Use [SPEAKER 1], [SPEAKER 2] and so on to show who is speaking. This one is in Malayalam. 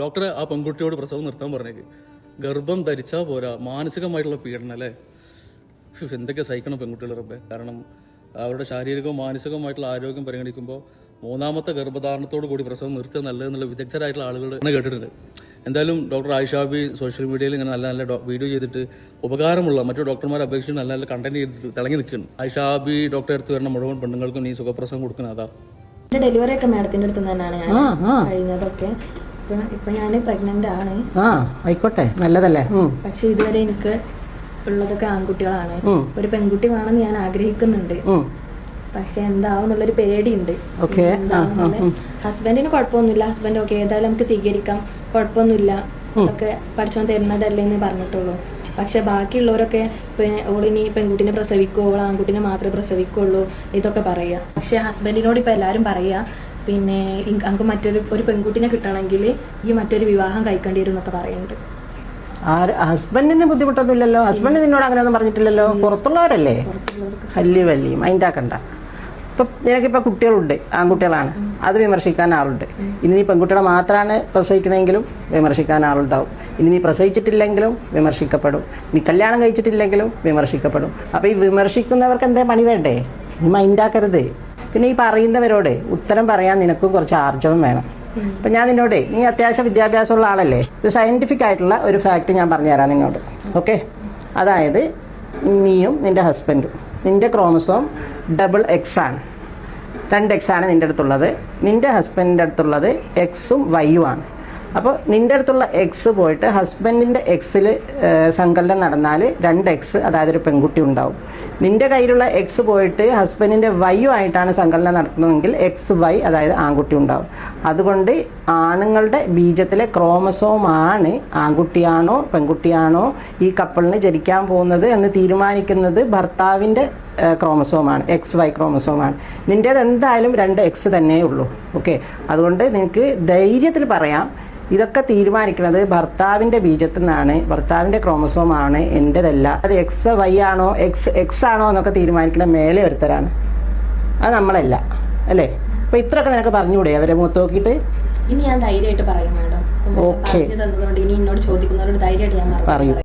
[SPEAKER 1] ഡോക്ടറെ ആ പെൺകുട്ടിയോട് പ്രസവം നിർത്താൻ പറഞ്ഞേക്ക്. ഗർഭം ധരിച്ചാൽ പോരാ മാനസികമായിട്ടുള്ള പീഡനം അല്ലേ? എന്തൊക്കെ സഹിക്കണം പെൺകുട്ടികൾ റബ്ബെ. കാരണം അവരുടെ ശാരീരികവും മാനസികവുമായിട്ടുള്ള ആരോഗ്യം പരിഗണിക്കുമ്പോൾ മൂന്നാമത്തെ ഗർഭധാരണത്തോട് കൂടി പ്രസവം നിർത്തുക നല്ലതെന്നുള്ള വിദഗ്ധരായിട്ടുള്ള ആളുകൾ അങ്ങനെ കേട്ടിട്ടുണ്ട്. എന്തായാലും ഡോക്ടർ ആയിഷാബി സോഷ്യൽ മീഡിയയിൽ ഇങ്ങനെ നല്ല നല്ല വീഡിയോ ചെയ്തിട്ട് ഉപകാരമുള്ള മറ്റു ഡോക്ടർമാരെ അപേക്ഷിച്ച് നല്ല നല്ല കണ്ടന്റ് ചെയ്തിട്ട് തിളങ്ങി നിൽക്കുന്നു. ആയിഷാബി ഡോക്ടറെ അടുത്ത് വരുന്ന മുഴുവൻ പെണ്ണുങ്ങൾക്കും നീ സുഖപ്രസവം
[SPEAKER 2] കൊടുക്കുന്നതാ ഡെലിവറി ഒക്കെ മാഡത്തിന്റെ അടുത്ത് തന്നെയാണ് ഞാൻ കഴിഞ്ഞതൊക്കെ. ഇപ്പൊ ഞാൻ പ്രഗ്നന്റ് ആണ്.
[SPEAKER 3] ആ ആയിക്കോട്ടെ നല്ലതല്ലേ.
[SPEAKER 2] പക്ഷെ ഇതുവരെ എനിക്ക് ഉള്ളതൊക്കെ ആൺകുട്ടികളാണ്. ഒരു പെൺകുട്ടി വേണമെന്ന് ഞാൻ ആഗ്രഹിക്കുന്നുണ്ട്. പക്ഷെ എന്താവും എന്നുള്ളൊരു പേടിയുണ്ട്. ഹസ്ബൻഡിന് കുഴപ്പമൊന്നുമില്ല. ഹസ്ബൻഡ് ഓക്കെ ഏതായാലും നമുക്ക് സ്വീകരിക്കാം. കുഴപ്പമൊന്നുമില്ല. ഒക്കെ പഠിച്ചോൻ തരുന്നതല്ലേ എന്ന് പറഞ്ഞിട്ടുള്ളൂ. പക്ഷെ ബാക്കിയുള്ളവരൊക്കെ ഓളിനി പെൺകുട്ടിനെ പ്രസവിക്കോ ഓൾ ആൺകുട്ടിനെ മാത്രമേ പ്രസവിക്കുള്ളൂ ഇതൊക്കെ പറയുക പക്ഷെ ഹസ്ബൻഡിനോട് ഇപ്പൊ എല്ലാരും പറയുക പിന്നെ നമുക്ക് മറ്റൊരു ഒരു പെൺകുട്ടിനെ കിട്ടണമെങ്കിൽ ഈ മറ്റൊരു വിവാഹം കഴിക്കേണ്ടി വരും എന്നൊക്കെ പറയുന്നുണ്ട്.
[SPEAKER 3] ഹസ്ബൻഡിന് ഹസ്ബൻഡിന് ബുദ്ധിമുട്ടൊന്നുമില്ലല്ലോ? ഹസ്ബൻഡ് നിന്നോട് അങ്ങനെയൊന്നും പറഞ്ഞിട്ടില്ലല്ലോ? പുറത്തുള്ളവരല്ലേ? വലിയ വലിയ മൈൻഡാക്കണ്ട. ഇപ്പൊ നിനക്കിപ്പോ കുട്ടികളുണ്ട് ആൺകുട്ടികളാണ്. അത് വിമർശിക്കാൻ ആളുണ്ട്. ഇനി നീ പെൺകുട്ടികളെ മാത്രമാണ് പ്രസവിക്കണമെങ്കിലും വിമർശിക്കാൻ ആളുണ്ടാവും. ഇനി നീ പ്രസവിച്ചിട്ടില്ലെങ്കിലും വിമർശിക്കപ്പെടും. നീ കല്യാണം കഴിച്ചിട്ടില്ലെങ്കിലും വിമർശിക്കപ്പെടും. അപ്പോൾ ഈ വിമർശിക്കുന്നവർക്ക് എന്താ പണി വേണ്ടേ? നീ മൈൻഡാക്കരുത്. പിന്നെ ഈ പറയുന്നവരോട് ഉത്തരം പറയാൻ നിനക്കും കുറച്ച് ആർജവം വേണം. അപ്പൊ ഞാൻ നിന്നോട് നീ അത്യാവശ്യം വിദ്യാഭ്യാസമുള്ള ആളല്ലേ? ഒരു സയന്റിഫിക് ആയിട്ടുള്ള ഒരു ഫാക്ട് ഞാൻ പറഞ്ഞു തരാം നിന്നോട്. ഓക്കെ അതായത് നീയും നിന്റെ ഹസ്ബൻഡും നിന്റെ ക്രോമസോം ഡബിൾ എക്സ് ആണ്. രണ്ട് എക്സ് ആണ് നിന്റെ അടുത്തുള്ളത്. നിന്റെ ഹസ്ബൻഡിന്റെ അടുത്തുള്ളത് എക്സും വൈയും ആണ്. അപ്പോൾ നിന്റെ അടുത്തുള്ള എക്സ് പോയിട്ട് ഹസ്ബൻഡിന്റെ എക്സിൽ സങ്കലനം നടന്നാൽ രണ്ട് എക്സ് അതായത് ഒരു പെൺകുട്ടി ഉണ്ടാവും. നിന്റെ കയ്യിലുള്ള എക്സ് പോയിട്ട് ഹസ്ബൻഡിന്റെ വൈയും ആയിട്ടാണ് സങ്കലനം നടത്തുന്നതെങ്കിൽ എക്സ് വൈ അതായത് ആൺകുട്ടി ഉണ്ടാവും. അതുകൊണ്ട് ആണുങ്ങളുടെ ബീജത്തിലെ ക്രോമസോം ആണ് ആൺകുട്ടിയാണോ പെൺകുട്ടിയാണോ ഈ കപ്പിളിന് ജനിക്കാൻ പോകുന്നത് എന്ന് തീരുമാനിക്കുന്നത് ഭർത്താവിന്റെ ക്രോമസോമാണ് എക്സ് വൈ ക്രോമസോമാണ്. നിന്റേത് എന്തായാലും രണ്ട് എക്സ് തന്നെ ഉള്ളൂ. ഓക്കെ അതുകൊണ്ട് നിനക്ക് ധൈര്യത്തിൽ പറയാം. ഇതൊക്കെ തീരുമാനിക്കുന്നത് ഭർത്താവിന്റെ ബീജത്തിൽ നിന്നാണ് ഭർത്താവിന്റെ ക്രോമസോമാണ് എന്റെതല്ല. അത് എക്സ് വൈ ആണോ എക്സ് എക്സ് ആണോ എന്നൊക്കെ തീരുമാനിക്കുന്ന മേലെ ഒരുത്തരാണ്. അത് നമ്മളല്ല അല്ലേ? അപ്പോൾ ഇത്രയൊക്കെ നിനക്ക് പറഞ്ഞുകൂടെ? അവരെ മുഖത്ത് നോക്കിയിട്ട്?
[SPEAKER 2] ഇനി ഞാൻ ധൈര്യമായിട്ട് പറയും മാഡം. ഓക്കെ ഇനി എന്നോട് ചോദിക്കുന്നവരോട് ധൈര്യമായിട്ട് ഞാൻ
[SPEAKER 3] പറയൂ.